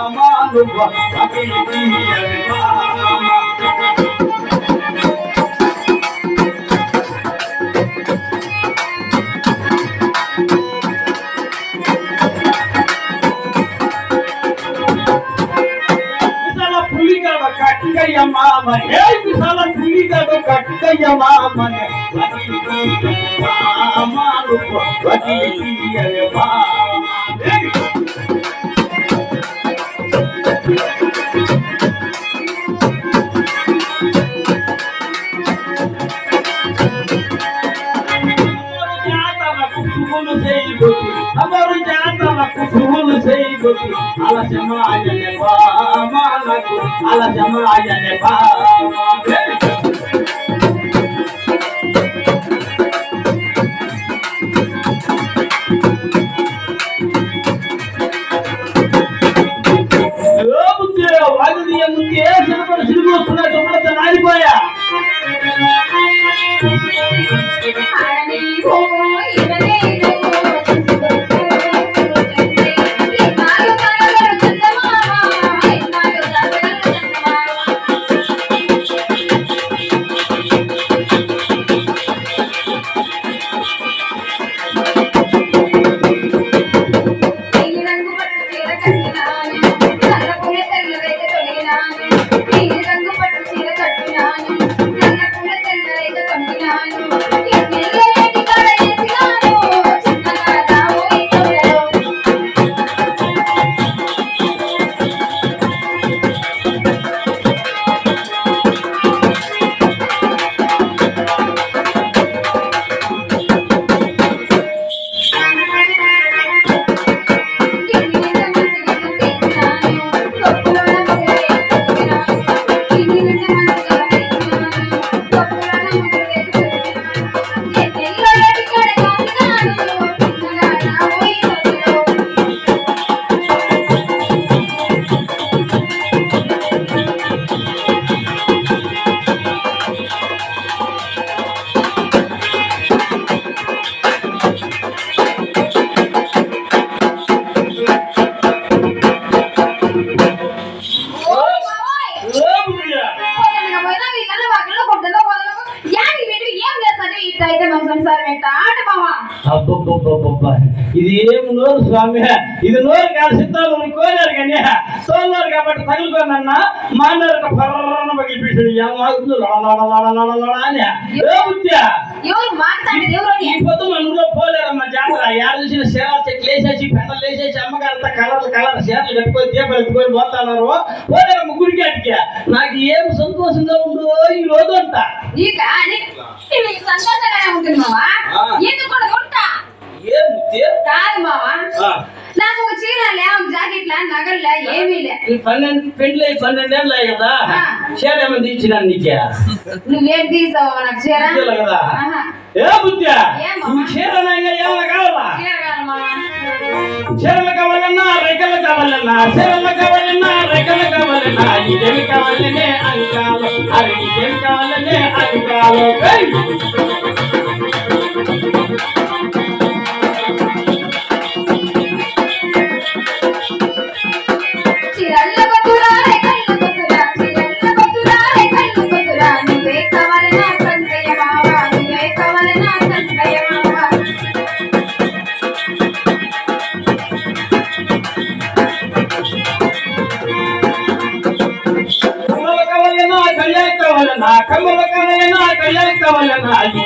బామాలు అఖిలి తీయని బామ విశాల పులిగడ కట్టికయ్య మామనే విశాల పులిగడ కట్టికయ్య మామనే మామాలు వదిలి কুসুল সেই গতি আলা জামা আয়া নেবা মালা আলা জামা আয়া নেবা। ఇది ఏం నోరు స్వామి ఇది నోరు కాదు సిద్ధాలు కోరారు కానీ తోలారు కాబట్టి తగులుకోనన్నా మాన్నారు పర్రన పగిలిపించాడు ఏమాగుతుంది అని ఏ బుద్ధ్యా ఎవరు మాట్లాడి ఎవరు ఈ పొద్దు మన ఊళ్ళో పోలేరమ్మా జాతర. యాడ చూసిన శరాలు చెట్లు వేసేసి పెండలు వేసేసి అమ్మగారంతా కలర్ కలర్ చీరలు కట్టుకొని దీపాలు ఎత్తుకొని పోతున్నారు పోలేరమ్మ గుడికి అడిగా నాకు ఏం సంతోషంగా ఉందో ఈ రోజు అంతా నీక సంతోషంగానే ఉంటుంది మావా. ఎందుకు కూడా ఉంటా ఏం ముత్తే? కాదు మావా ఆ. నాకు ఒక చీరలే ఒక జాకెట్లే నగలే ఏమీ లే ఈ పన్నెండు పెండ్లు అయి పన్నెండేళ్ళు అయ్యి కదా ఆ. చీర ఏమైనా తీర్చినాను నీకే నువ్వేం తీసావా నాకు చీర తీర్చాలి కదా ఆహా. ఏ బుద్ధ్యా ఏమ్మా? ఈ చీర నాయన ఏమైనా కావాలా చీర కాదు మావా చీరలు కావాలన్నా రెక్కలు కావాలన్నా చీరలు కావాలన్నా రెక్కలు కావాలన్నా ఇదేమి కావాలనే అంకాలు అవి ఇదేమి కావాలనే అంకాలు ఏయ్!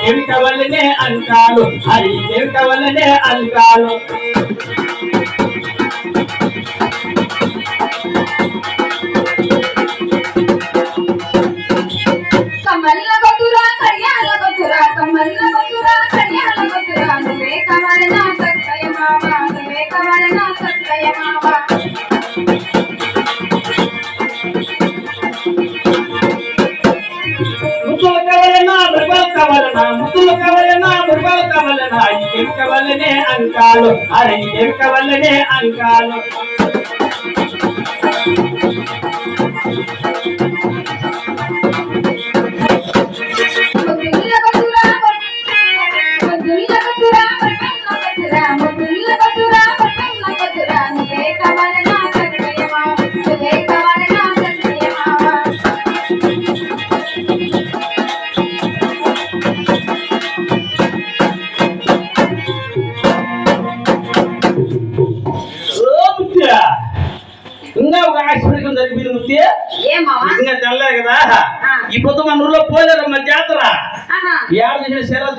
కావాలన్నా ఇదేమి కావాలనే అంకాలు అది ఇదేమి కావాలనే வல்லனே அங்காளோ அரை இருக்க வல்லனே அங்காளோ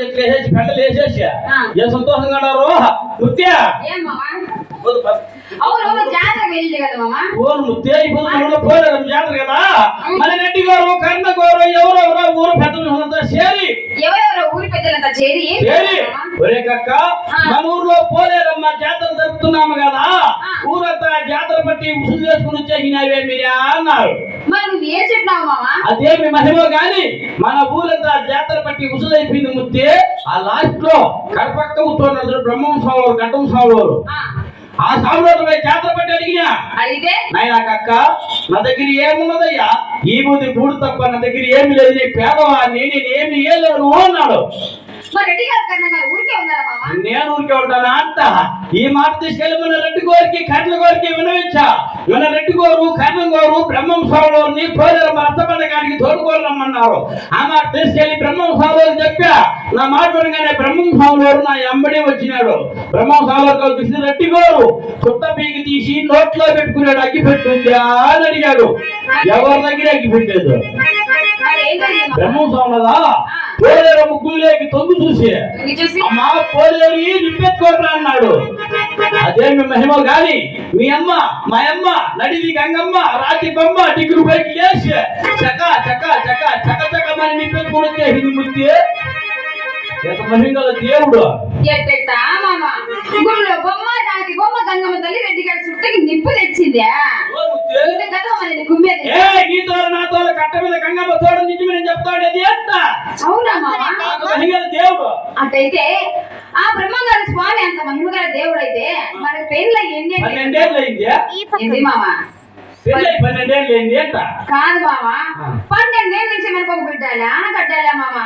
చెట్లు వేసేసి పెంటలు వేసేసి. ఏ సంతోషంగా ఉన్నారు ముత్యా ఏం మావా పొద్దు ప- అవును అవును జాతరకు వెళ్ళి కదా మావా ఓను ముత్యా ఈ పొద్దు మన ఊర్లో పోలేరమ్మ జాతర కదా మన రెడ్డి గారు కర్ణ గారు ఎవరెవరో ఊరు పెద్దలంతా చేరి ఎవరెవరో ఊరి పెద్దలంతా చేరి చేరి ఒరే కక్క ఆ. మన ఊర్లో పోలేరమ్మ జాతర జరుపుతున్నాము కదా ఆ. ఊరంతా జాతర బట్టి ఉసులు చేసుకుని వచ్చేసినవే మీరే అన్నారు మరి నువ్వు ఏం చెప్పినావు అదేమి మహిమ గాని మన ఊరంతా జాతర పట్టి ఉసులైపోయింది ముత్తే ఆ లాస్ట్లో కడపక్క కూర్చోన్నారు బ్రహ్మం స్వామి గడ్డం స్వామి ఆ, పోయి జాతర పట్టి అడిగినా అడిగితే? నాయనా కక్క నా దగ్గర ఏమున్నదయ్యా? ఈ బుద్ధి బూడు తప్ప నా దగ్గర ఏమి లేదు నీ పేదవాడిని నేను ఏమి ఏలేను అన్నాడు. నేను ఊరికే ఉంటానా? అంట ఈ మాట తీసుకెళ్ళి మన రెడ్డి గోరికి కర్ణ గోరికి వినవించా. మన రెడ్డి గోరు కర్ణ గోరు బ్రహ్మం స్వామిని పోలేరు మన అత్తపండగానికి తోడుకోరమ్మన్నారు ఆ మాట తీసుకెళ్ళి బ్రహ్మం స్వామి చెప్పా. నా మాట వినగానే బ్రహ్మం స్వామి నా ఎంబడి వచ్చినాడు. బ్రహ్మం స్వామి చూసి రెడ్డి గోరు చుట్ట పీకి తీసి నోట్లో పెట్టుకున్నాడు అగ్గి పెట్టుందా అని అడిగాడు. ఎవరి దగ్గర అగ్గి పెట్టేది? బ్రహ్మం పోలేరు ముగ్గులేకి తొంగు చూసి. అమ్మా పోలేరు నింపెత్తుకోరా అన్నాడు. అదే మీ మహిమ గాని మీ అమ్మ మా అమ్మ నడిది గంగమ్మ రాతి బొమ్మ డిగ్రీ పైకి లేచి చక చక చక చక చక మరి నింపెత్తుకుని వచ్చేసింది ముద్ది. ఎంత మహిమగల దేవుడు? ఎట్టెట్టా మామ? గుళ్ళో బొమ్మ రాతి బొమ్మ గంగమ్మ తల్లి రెడ్డి గారి చుట్టకి నిప్పు తెచ్చిందే? కదా మరి కుమ్మేది ఏ నీతో నాతో కట్ట మీద గంగమ్మ తోడు నుంచి నేను చెప్తాడు అది ఎంత అవునా మామ? దేవుడు? ఆ బ్రహ్మంగారి స్వామి అంత మహిమగల దేవుడు అయితే మరి పెళ్ళ ఎన్ని అంటే- పన్నెండేళ్ళు అయింది ఏంది మామ? పెళ్ళి పన్నెండేళ్ళు అయింది ఏంట కాదు మామ. పన్నెండేళ్ళ నుంచి మనకు ఒక బిడ్డాలా కట్టాలా మామ?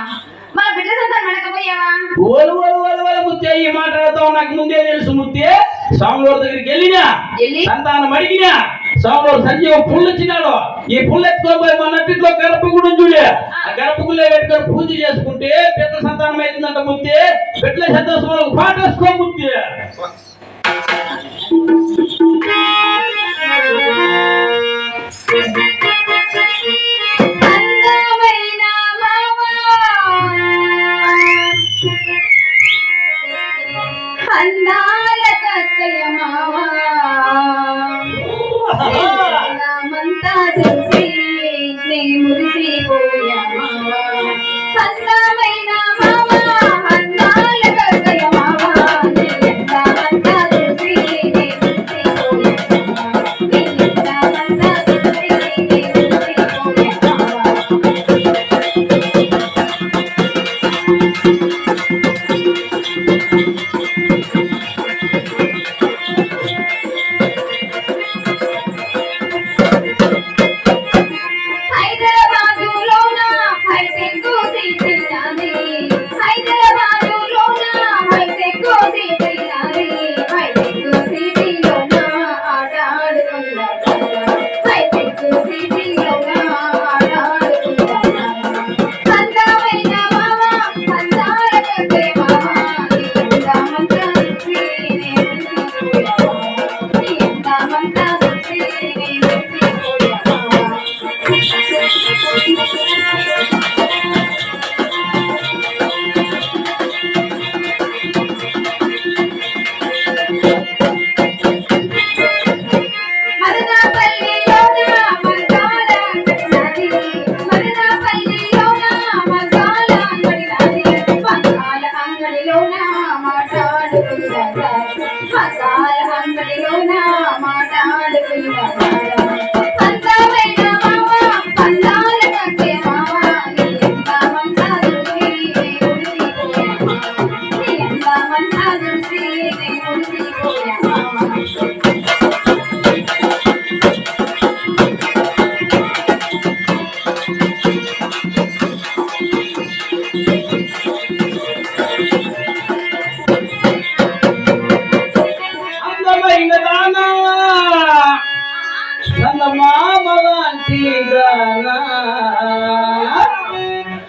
మన బిడ్డ సంతానం వెనకపోయావా ఓలు ఓలు ఓలు ఓలు ముత్తే ఈ మాట్లాడతావు నాకు ముందే తెలుసు ముత్తే. స్వామివారి దగ్గరికి వెళ్ళినా వెళ్ళి? సంతానం అడిగినా స్వామివారు సంజీవ పుల్లు ఇచ్చినాడు ఈ పుల్లు ఎత్తుకోబోయి మన నట్టిలో గర్భగుడు చూడే. ఆ గర్భగుడిలో పెట్టుకొని పూజ చేసుకుంటే పెద్ద సంతానం అవుతుందంట ముత్తే. పెట్ల సంతోషం పాటేసుకో ముత్తే. అందమైన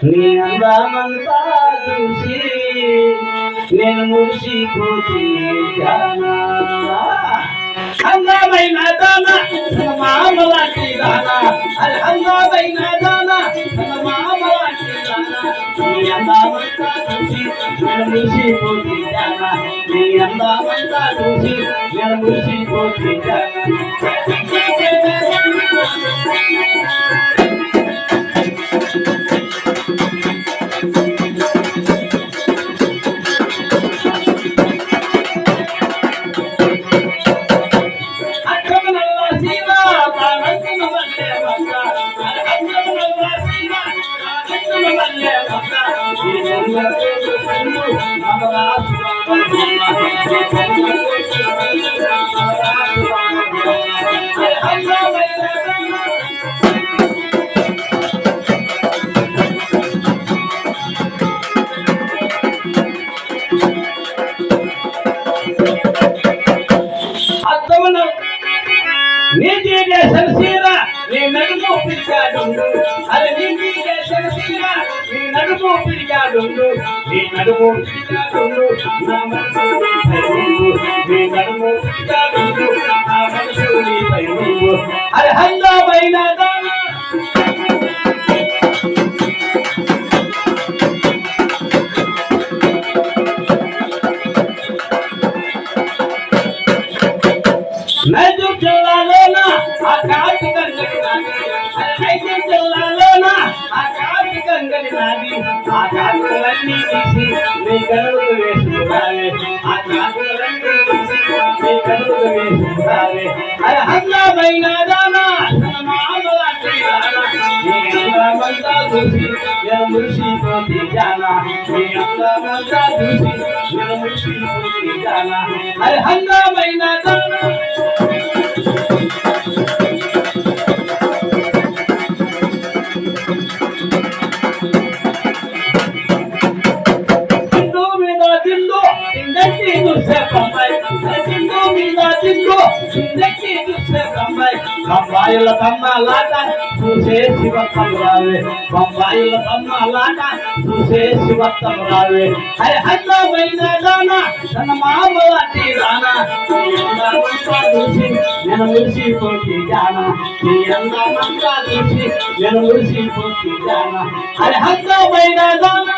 నీ అందమంతా చూసి నేను మురిసిపోతే జానా అందమైన దానా దానా దానా దానా దానా నీ అందామంతా చూసి నేను నీ చూసి నేను Thank you. నైజు జిల్లాలోన ఆ కాటి గంగడి నాది జిల్లాలోన ఆ కాటి గంగడి నాది ఆ కాకులన్నీ తీసి నీ ఆ కాకులన్నీ తీసి నీ మామలాంటి దానా నీ అందమంతా చూసి నేను మురిసిపోతే జానా నీ అందమంతా చూసి నేను మురిసిపోతే జానా బొంబాయిల బొమ్మాయిల బొమ్మలాట చూసే శివత్వం రావే బొంబాయిల బొమ్మాయిల బొమ్మలాట చూసే శివత్వం రావే అరే అందమైన దానా తన మామలాంటి దానా చూసి నేను మురిసిపోతే జానా. నీ అందమంతా చూసి నేను మురిసిపోతే జానా. అరే అందమైన దానా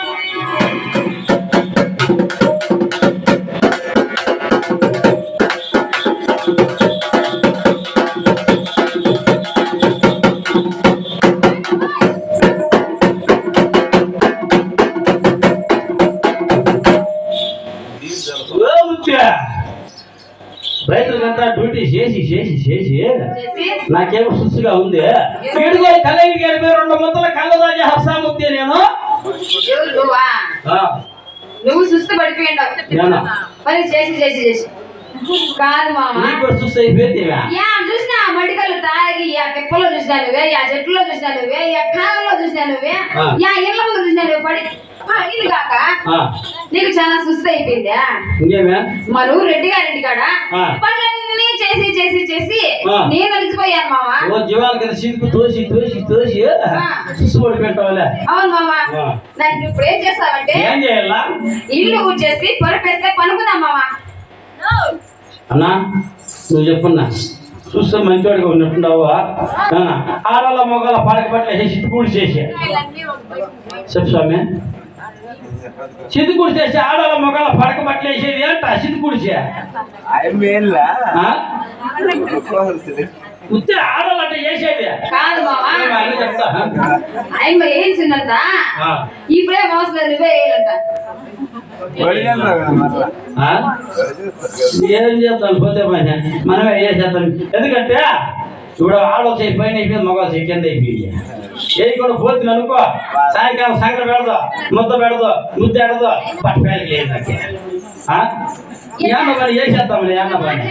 చేసి నాకేమో సుస్సుగా ఉంది. ఏడుగో కలగిరి గడిపే రెండు ముద్దల కళ్ళదాగి హర్షాముద్ది నేను. ఎవరు నువ్వా? ఆ, నువ్వు సుస్తు పడిపోయిండావు నేనా? మరి చేసి చేసి చేసి. కాదు మామ. యా చూసినా మడికలు తాగి యా తిప్పలో చూసినా నువ్వే యా చెట్టులో చూసినా నువ్వే యా కాలంలో చూసినా నువ్వే ఆ. యా ఇళ్ళ ముందు చూసినా నువ్వు పడి పడింది కాక నీకు చాలా సుస్తు అయిపోయిందా? ఊరు రెడ్డి గారింటి కాడ. పనులన్నీ చేసి చేసి చేసి. నేను అలిసిపోయాను మామ ఓ జీవాల కింద సిరుకు తోసి తోసి తోసి పడిపోయింటావులే. అవును మామ ఆ. నాకు ఇప్పుడు ఏం చేస్తావంటే ఏం చేయాలా? ఇల్లు ఊడ్చేసి పొరపేస్తే పనుకుందాం మామ అన్నా నువ్వు చెప్పున్నా. చూస్తే మంచివాడిగా ఉన్నట్టున్నావు? ఆడల మొగల పడక పట్ల వేసి కూడి చేసి చెప్పు స్వామి. సిద్ధుకుడి చేసి ఆడల మొగల పడక పట్ల వేసేది ఏంట సిద్ధుకుడి చే ఐమేళ్ళ ఆ? ఉత్తే ఆడలంటే చేసేది కాదు ఆయన ఆ. ఇప్పుడే మోసం నువ్వే వేయాలంట? ఏం చేస్తాను పోతే ఏం చేస్తాం ఎందుకంటే ఆడోళ్ళు చేయి పైన అయిపోయింది మగవాళ్ళు చేయి కింద అయిపోయింది. ఏది కూడా పోతుంది అనుకో సాయంకాలం సంకట పెడదు ముద్ద పెడదు ముద్ద ఎడదు పట్టుకోవాలి లేదు నాకు. ఆ? ఏమన్నా పని ఏం చేస్తామని ఏమన్నా పని.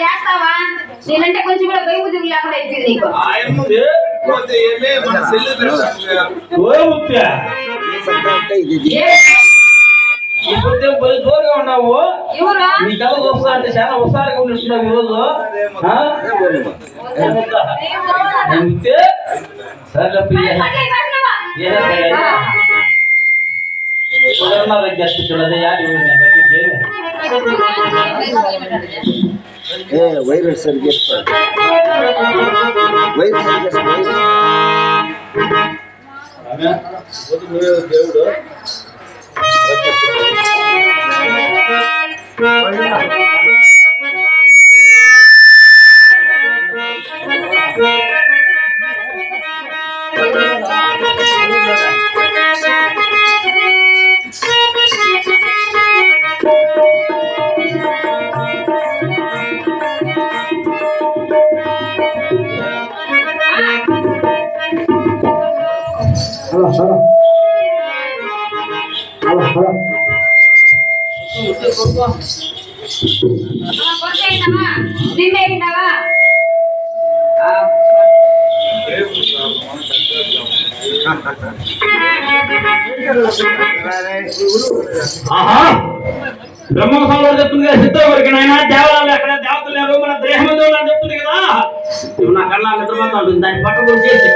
చేస్తావా? నేనంటే కొంచెం కూడా భయ బుద్ధి లేకుండా అయిపోయింది నీకు. ఓ ముత్య. ఏ, ఇప్పుడు పోయి జోరుగా ఉన్నావు. నీ కళ చూస్తా అంటే చాలా హుషారుగా ఉన్నట్టున్నావు ఈరోజు? అంతే. సరే గెస్ట్ చూడదు యాడి? ఏ వైర్ సరిగ్గా వైర్ సరిగ్గా వైర్ ఆమె? దేవుడు. 我这个。我这个啥？我这个。了来了。ఆహా! బ్రహ్మసంలో చెప్తుంది కదా సిద్ధ వరకు నాయన? దేవాలయాలు ఎక్కడ? దేవతలు లేరు మన దేహం దేవుడు అని చెప్తుంది కదా? నువ్వు నా కళ్ళ నిద్రపోతా ఉంటుంది దాన్ని పట్టు తగ్గించండి?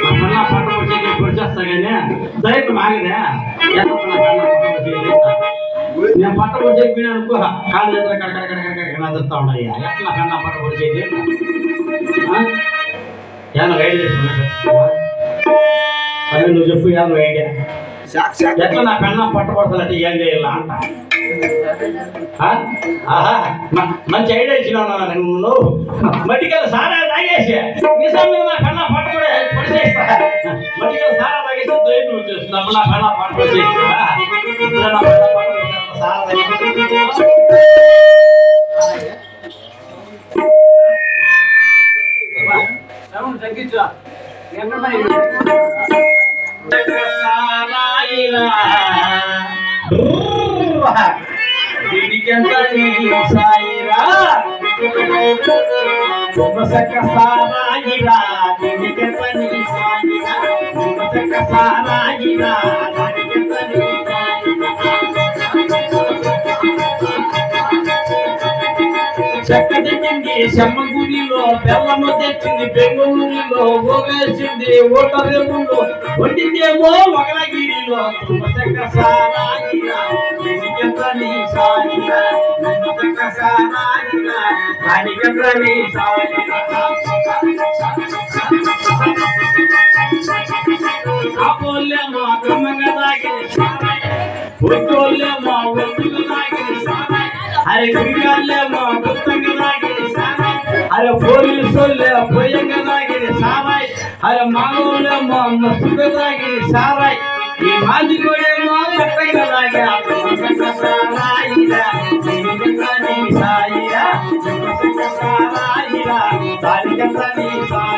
ఓ ఏంద్రా? సరిగానే నా కళ్ళ పట్టు వచ్చేసి పొడిచేస్తా కానీ దయకు మాగదే ఎంత నా కళ్ళ పట్టు వచ్చేది నేను పట్ట పొడిచేసి అనుకో కాళ్ళు చేతులు కడ కడ కడ కడ కడ నదురుతా ఉన్నాయి ఎట్లా కన్నా పట్ట పొడిచేది ఏమన్నా గైడ్ చేస్తున్నా అదే నువ్వు చెప్పు ఏమన్నా ఐడియా షాక్ షాక్ ఎట్లా నా పెన్న పట్టబడతానంటే ఏం చేయాలా అంట మంచి ఐడియా ఇచ్చినావు నువ్వు మట్టికల్ సారా తాగేసి నిజం మీద నా పెన్న పట్టబడే పడిచేస్తా మట్టికల్ సారా తాగేసి వచ్చేస్తుంది అప్పుడు నా పెన్న పట్ట వచ్చేస్తా నా దీనికెంత సాయిరా? శుభసక సారాయిరా దీనికెంత సాయిరా? శుభసక సారాయిరా చక్కటి తిండి సెమ్మగుడిలో బెల్లము తెచ్చింది బెంగళూరులో ఓవేసింది ఓటరేములో వండిందేమో మగలగిరిలో తుమ్మచక్క సారాయిరా దీనికెంత నీ సాయిరా తుమ్మచక్క సారాయిరా దానికెంత அரை வீடால புத்தங்கனாகிற சாமாய் அரை போரில் சொல்ல பொய்யங்கனாகிற சாமாய் அரை மாவோல சுகதாகிற சாராய் நீ மாஞ்சிக்கொடே மாவட்டங்களாக சாராயிரா சாயிரா சாரிகத்தனி சாய்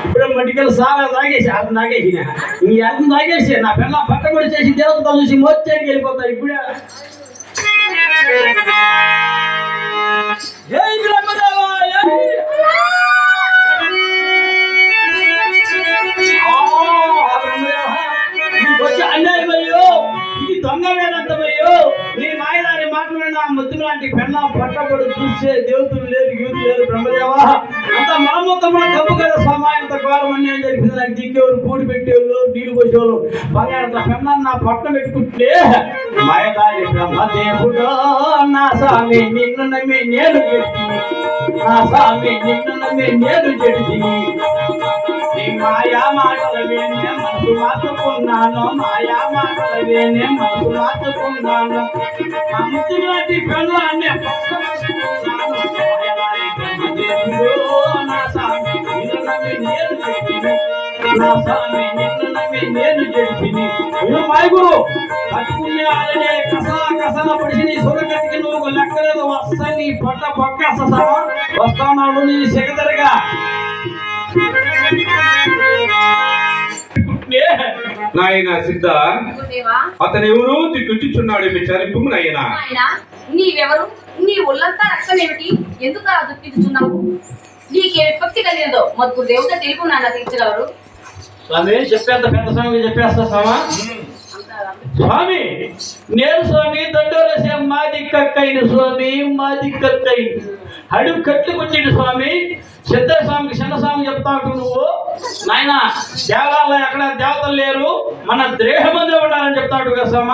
ఇప్పుడే మెడికల్ సారా తాగేసి అది తాగేసి. నీ అర్థం తాగేసి నా పిల్ల పక్క కూడా చేసి దేవత చూసి మోచేకి వెళ్ళిపోతా ఇప్పుడే. జై బ్రహ్మదేవా ఇది వచ్చి అన్యాయం అయ్యో ఇది దొంగ వేదంతమయ్యో నీ మాయదారి మాట్లాడిన ముద్దు లాంటి పెళ్ళ పట్టబడి చూసే దేవతలు లేరు యూతులు అంత మన మొత్తం మన డబ్బు కదా స్వామి అంత ఘోరం అన్యాయం జరిగింది నాకు దిక్కేవారు కూడి పెట్టేవాళ్ళు నీళ్ళు పోసేవాళ్ళు. బంగారు పెళ్ళ నా పట్టణం పెట్టుకుంటే మాయదారి బ్రహ్మదేవుడు నా స్వామి నిన్ను నమ్మి నేను చెడితిని నా స్వామి నిన్ను నమ్మి నేను చెడితిని మాయా మాటలవేనే మనసు మార్చుకున్నాను మాయా మాటలవేనే మనసు మార్చుకున్నాను. ఆ ముద్దులాంటి పెళ్ళాన్ని నా స్వామి నిన్ను నమ్మి నేను చెడితిని నా స్వామి నిన్ను నమ్మి చెప్పి నేను గెలిచింది నువ్వు మాయగురు కసా కసన నీ నువ్వు లెక్కలేదు వస్తా నీ పక్క నీ సెగదరగా నాయన సిద్ధ అతను ఎవరు తిట్టుచున్నాడు విచారింపు నాయన. ఆయన నీవెవరు? నీ ఒళ్ళంతా రక్తం ఏమిటి? ఎందుకు అలా దుఃఖించుచున్నావు? నీకే విపక్తి కలిగినదో మొదటి దేవత తెలుపు నాన్న తీర్చగలరు స్వామి చెప్పేంత పెద్ద స్వామి చెప్పేస్తా స్వామా? స్వామి నేను స్వామి దండోరసే మాది కక్కైన స్వామి మాది కక్కై అడుగు కట్లుకొచ్చిండు స్వామి. సిద్ధ స్వామికి చిన్న స్వామి నువ్వు? నాయన దేవాలయం ఎక్కడ దేవతలు లేరు? మన దేహమందే ఉండాలని చెప్తాడు కదా స్వామ.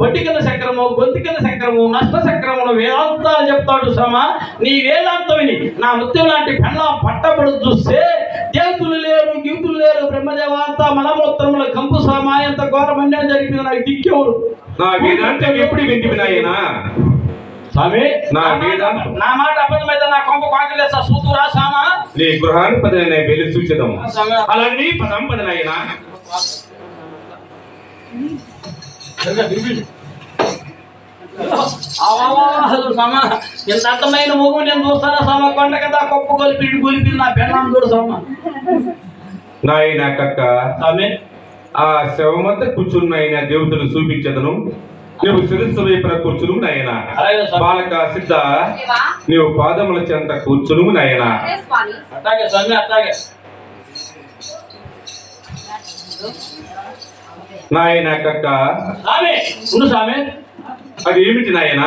వడ్డీ కింద చక్రము గొంతు కింద చక్రము నష్ట చక్రములు వేదాంతాలు చెప్తాడు సమ నీ వేదాంతం విని నా మృత్యు లాంటి పెన్న పట్టబడు చూస్తే దేవతలు లేరు గింపులు లేరు బ్రహ్మదేవాంత మలమూత్రముల కంపు సమ ఎంత ఘోరమన్యం జరిగింది నాకు దిక్కెవరు నా వేదాంతం ఎప్పుడు వింటివి నాయనా? స్వామి నా వేదాంతం నా మాట అబద్ధమైతే నా కొంప కాకలేస్తా సూతురా స్వామ. నీ గృహాన్ని పదనే వెళ్ళి సూచదం స్వామి. అలాగే పదం పద నాయన అసలు సమ ఎంత అర్థమైన మొగ్గు నేను చూస్తానా సమ కొండ కదా కొప్పు కొలిపి కొలిపి నా పెళ్ళాం చూడు సమ నాయన కక్క ఆ శవమంత కూర్చున్న ఆయన దేవతలు చూపించదను. నువ్వు శిరస్సు వైపున కూర్చును నాయన. బాలక సిద్ధ నీవు పాదముల చెంత కూర్చును నాయన. నాయన కక్క. అది ఏమిటి నాయన?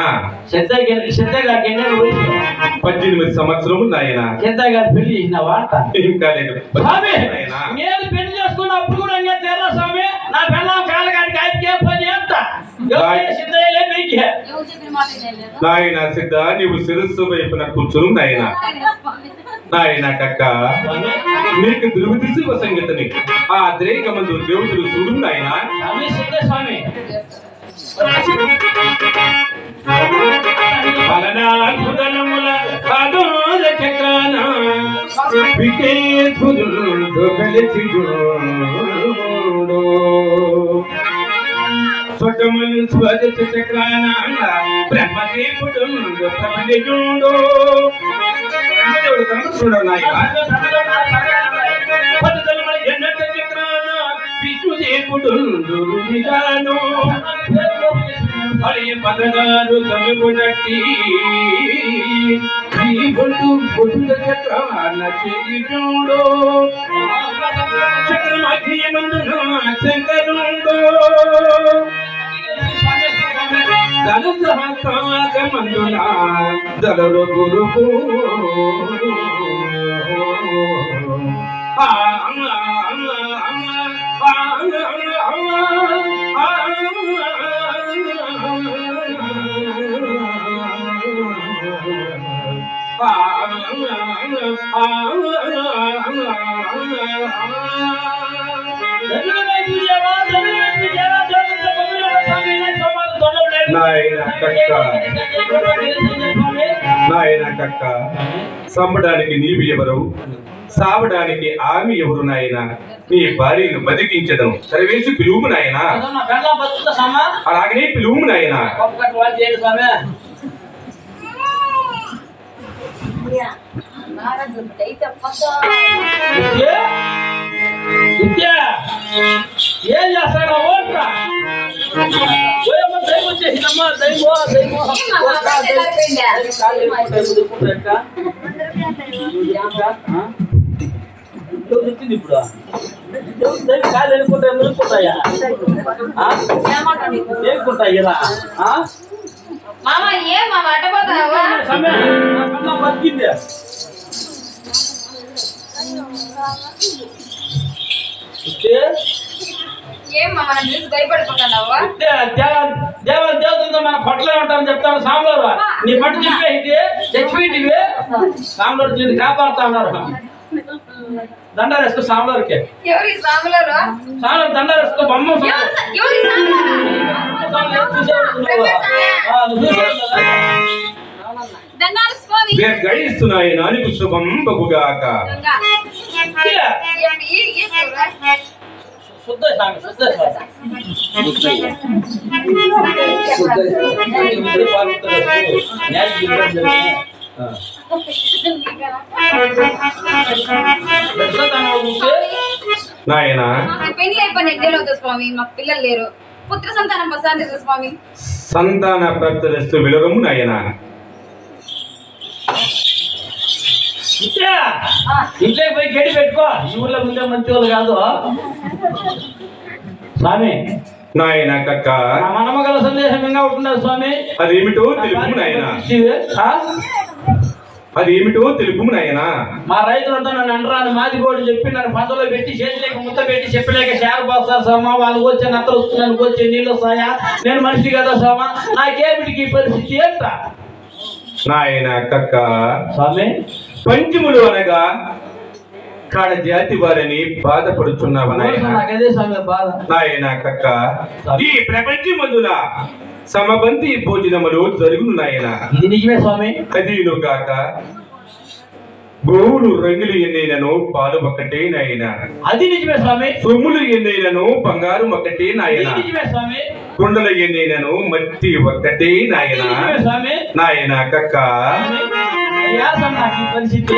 పద్దెనిమిది సంవత్సరము నాయన. పెళ్ళి చేసిన వార్త ఇంకా లేదు నేను పెళ్ళి చేసుకున్నప్పుడు కూడా తెల్ల స్వామి? నా పెళ్ళాం కాలగాడికి నాయన సిద్ధ నీవు శిరస్సు వైపున కూర్చును నాయన. నాయన కక్క నీకు దుర్విదిశి సంగతిని ఆ ద్రేకమందు దేవుడు చూడు నాయన. ఫలనాద్భుతముల పాదోద చక్రాన చూడు. స్వటములు స్వదశ చక్రాన బ్రహ్మదేవుడు ప్రపంచుడు దేవుడు కనుక విష్ణుదేవుడు దుర్విగాను హరి పదగారు తమిళటి ఈ బొట్టు బొట్టుల చక్రాన చెయ్యుడు చక్రమధ్యమందున శంకరుడు. దళ సహకాగమందున దళరు గురువు ఆ ఆ ఆ నాయన కక్క నాయన కక్క సంబడానికి నీవి ఎవరు? సావడానికి ఆమె ఎవరు నాయన? నీ భార్యను బతికించడం. సరివేసి పిలువు నాయన. అలాగనే పిలువు నాయన. ఏం? చేస్తాడు ఓట్రా? చెప్పింది ఇప్పుడు దైవం కాదు అనుకుంటా మునుక్కుంటాయా ఏమంటా నీకు? ఏనుకుంటాయి ఇలా మామ ఏం మామ అడ్డపోతావా సమయం నా కన్నా బతికింది ఇస్తే ఏం మామ నన్ను చూసి భయపడిపోతున్నావా ఇస్తే దేవ దేవ దేవతలతో మన పట్ల ఉంటామని చెప్తాను సాంబారు నీ పట్టు చెప్పే ఇది చచ్చిపోయింది సాంబారు దీన్ని కాపాడుతా ఉన్నారు. దండాలు వేసుకో సాంబార్కి ఎవరి సాములారు సాంబార్ దండాలు వేసుకో బొమ్మ గడిస్తున్నాయి నానికి శుభం బగుగాక? శుద్ధ స్వామి శుద్ధ స్వామి మాకు పెళ్ళి అయిపోయిన ఎడ్డేలు అవుతుంది స్వామి మాకు పిల్లలు లేరు పుత్ర సంతానం ప్రసాదించు స్వామి సంతాన ప్రాప్తిరస్తు విలుగము నాయన ఇంట్లో పోయి గడి పెట్టుకో. ఈ ఊర్లో ఉండే మంచి వాళ్ళు కాదు. స్వామి. నాయన కక్క నా మనమగల సందేశం ఇంకా ఉంటున్నారు స్వామి? అదేమిటో తెలుపు నాయన. ఆ? అదేమిటో తెలుపు నాయన. మా రైతులంతా నన్ను అంటరాని మాది కూడా చెప్పి నన్ను పంటలో పెట్టి చేతిలేక ముద్ద పెట్టి చెప్పలేక షేర్ పోస్తారు సోమా వాళ్ళు వచ్చే నత్తలు వస్తున్నాను వచ్చే నీళ్ళు వస్తాయా? నేను మనిషి కదా సోమా? నాకేమిటికి పరిస్థితి ఏంట నాయన కక్క స్వామి పంచములు అనగా కాడ జాతి వారిని బాధపడుచున్నావు నాయన? కక్క ఈ సమబంతి భోజనములు జరుగును నాయన. ఇది నిజమే స్వామి. అదీను కాక గోవులు రంగులు ఎన్నైనను పాలు ఒక్కటే నాయన. అది నిజమే స్వామి. సొమ్ములు ఎన్నైనను బంగారు ఒక్కటే ఇది నాయన నిజమే స్వామి. కుండలు ఎన్నైనను మట్టి ఒక్కటే నాయన. స్వామి. నాయన కక్క అయ్యా స్వామి నాకు ఈ పరిస్థితి